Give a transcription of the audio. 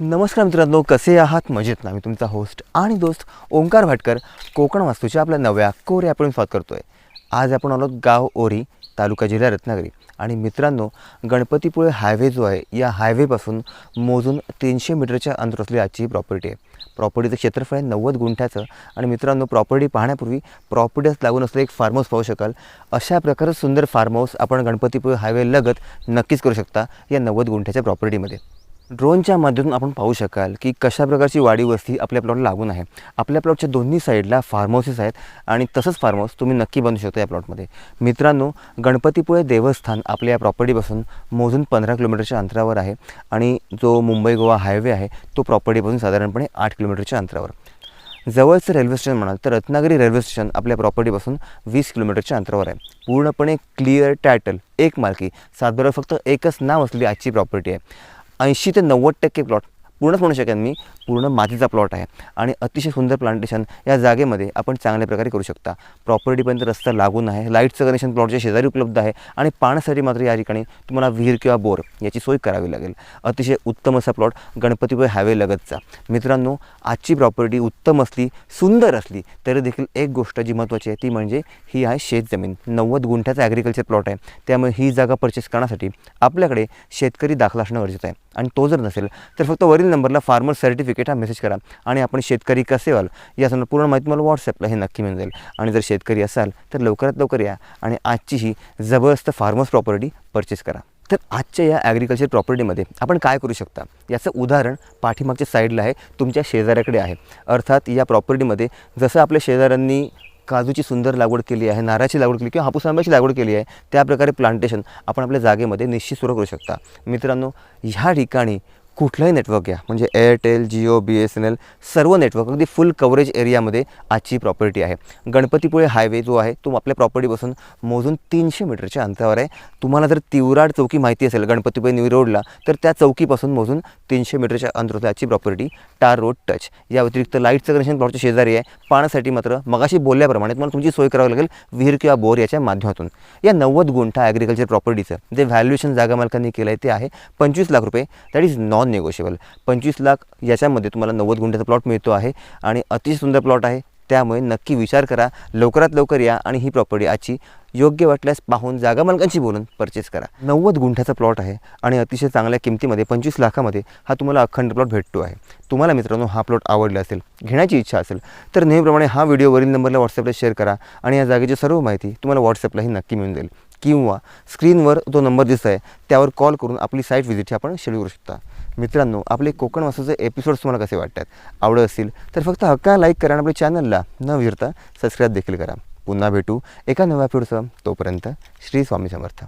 नमस्कार मित्रांनो कसे आहात? मजेत ना. मी तुमचा होस्ट आणि दोस्त ओंकार भाटकर. कोकण वास्तूच्या आपल्या नव्या कोर आपण स्वागत करतो आहे आज आपण आलो गाव ओरी तालुका जिल्हा रत्नागिरी. आणि मित्रांनो गणपतीपुळे हायवे जो आहे या हायवेपासून मोजून तीनशे मीटरच्या अंतर असलेली आजची प्रॉपर्टी आहे. प्रॉपर्टीचं क्षेत्रफळ आहे नव्वद गुंठ्याचं. आणि मित्रांनो प्रॉपर्टी पाहण्यापूर्वी प्रॉपर्टीस लागून असलेलं एक फार्म हाऊस पाहू शकाल. अशा प्रकारचं सुंदर फार्म हाऊस आपण गणपतीपुळे हायवे लगत नक्कीच करू शकता या नव्वद गुंठ्याच्या प्रॉपर्टीमध्ये ड्रोनच्या माध्यमातून आपण पाहू शकाल की कशा प्रकारची वाडी वस्ती आपल्या प्लॉटला लागून आहे. आपल्या प्लॉटच्या दोन्ही साईडला फार्महाऊसेस आहेत आणि तसंच फार्महाऊस तुम्ही नक्की बनवू शकता या प्लॉटमध्ये मित्रांनो गणपतीपुळे देवस्थान आपल्या या प्रॉपर्टीपासून मोजून पंधरा किलोमीटरच्या अंतरावर आहे आणि जो मुंबई गोवा हायवे आहे तो प्रॉपर्टीपासून साधारणपणे आठ किलोमीटरच्या अंतरावर. जवळचं रेल्वे स्टेशन म्हणाल तर रत्नागिरी रेल्वे स्टेशन आपल्या प्रॉपर्टीपासून वीस किलोमीटरच्या अंतरावर आहे. पूर्णपणे क्लिअर टायटल एक मालकी सातबरोबर फक्त एकच नाव असलेली आजची प्रॉपर्टी आहे. ऐंशी ते नव्वद टक्के प्लॉट पूर्णच म्हणू शकेन मी पूर्ण मातीचा प्लॉट आहे. आणि अतिशय सुंदर प्लांटेशन या जागेमध्ये आपण चांगल्या प्रकारे करू शकता. प्रॉपर्टीपर्यंत रस्ता लागून आहे लाईटचं कनेक्शन प्लॉटच्या शेजारी उपलब्ध आहे आणि पाण्यासाठी मात्र या ठिकाणी तुम्हाला विहीर किंवा बोर याची सोय करावी लागेल. अतिशय उत्तम असा प्लॉट गणपतीपुळे हायवे लगतचा. मित्रांनो आजची प्रॉपर्टी उत्तम असली सुंदर असली तरी देखील एक गोष्ट जी महत्त्वाची आहे ती म्हणजे ही आहे शेतजमीन नव्वद गुंठ्याचा ॲग्रिकल्चर प्लॉट आहे. त्यामुळे ही जागा परचेस करण्यासाठी आपल्याकडे शेतकरी दाखला असणं गरजेचं आहे. आणि तो जर नसेल तर फक्त वरील नंबरला फार्मर सर्टिफिकेट हा मेसेज करा. आणि आपण शेतकरी कसे व्हाल या संदर्भात पूर्ण माहिती मला व्हॉट्सअपला हे नक्की मिळून जाईल. आणि जर शेतकरी असाल तर लवकरात लवकर या आणि आजची ही जबरदस्त फार्मर्स प्रॉपर्टी परचेस करा. तर आजच्या या ॲग्रिकल्चर प्रॉपर्टीमध्ये आपण काय करू शकता? याचं उदाहरण पाठीमागच्या साईडला आहे तुमच्या शेजाऱ्याकडे आहे. अर्थात या प्रॉपर्टीमध्ये जसं आपल्या शेजाऱ्यांनी काजूची सुंदर लागवड केली आहे नारळाची लागवड केली किंवा हापूस आंब्याची लागवड केली आहे त्याप्रकारे प्लांटेशन आपण आपल्या जागेमध्ये निश्चित सुरू करू शकता. मित्रांनो ह्या ठिकाणी कुठलंही नेटवर्क घ्या. म्हणजे Airtel Jio B S N L सर्व नेटवर्क अगदी फुल कव्हरेज एरियामध्ये आजची प्रॉपर्टी आहे. गणपतीपुळे हायवे जो आहे तो आपल्या प्रॉपर्टीपासून मोजून तीनशे मीटरच्या अंतरावर आहे. तुम्हाला जर तिवराड चौकी माहिती असेल गणपतीपुळे न्यू रोडला तर त्या चौकीपासून मोजून तीनशे मीटरच्या अंतरावर आजची प्रॉपर्टी टार रोड टच या व्यतिरिक्त लाईटचं कनेक्शन प्लॉटच्या शेजारी आहे. पाण्यासाठी मात्र मगाशी बोलल्याप्रमाणे तुम्हाला तुमची सोय करावी लागेल विहीर किंवा बोर याच्या माध्यमातून. या नव्वद गुंठा ॲग्रिकल्चर प्रॉपर्टीचं जे व्हॅल्युएशन जागा मालकांनी केलं आहे ते आहे पंचवीस लाख रुपये. दॅट इज नॉन निगोशिएबल पंचवीस लाख याच्यामध्ये तुम्हाला नव्वद गुंठ्याचा प्लॉट मिळतो आहे आणि अतिशय सुंदर प्लॉट आहे. त्यामुळे नक्की विचार करा लवकरात लवकर या आणि ही प्रॉपर्टी आजची योग्य वाटल्यास पाहून जागा मालकांशी बोलून परचेस करा. नव्वद गुंठ्याचा प्लॉट आहे आणि अतिशय चांगल्या किमतीमध्ये पंचवीस लाखामध्ये हा तुम्हाला अखंड प्लॉट भेटतो आहे. तुम्हाला मित्रांनो हा प्लॉट आवडला असेल घेण्याची इच्छा असेल तर नेहमीप्रमाणे हा व्हिडिओवरील नंबरला व्हॉट्सअपला शेअर करा आणि या जागेची सर्व माहिती तुम्हाला व्हॉट्सअपलाही नक्की मिळून जाईल. किंवा स्क्रीनवर जो नंबर दिसत आहे त्यावर कॉल करून आपली साईट व्हिजिट आपण शेड्यूल करू शकता. मित्रांनो आपले कोकण वासूचे एपिसोड्स तुम्हाला कसे वाटतात? आवडत असतील तर फक्त हक्का लाईक करा आणि आपल्या चॅनलला न विरता सबस्क्राईब देखील करा. पुन्हा भेटू एका नव्या एपिसोडसह तोपर्यंत श्री स्वामी समर्थ.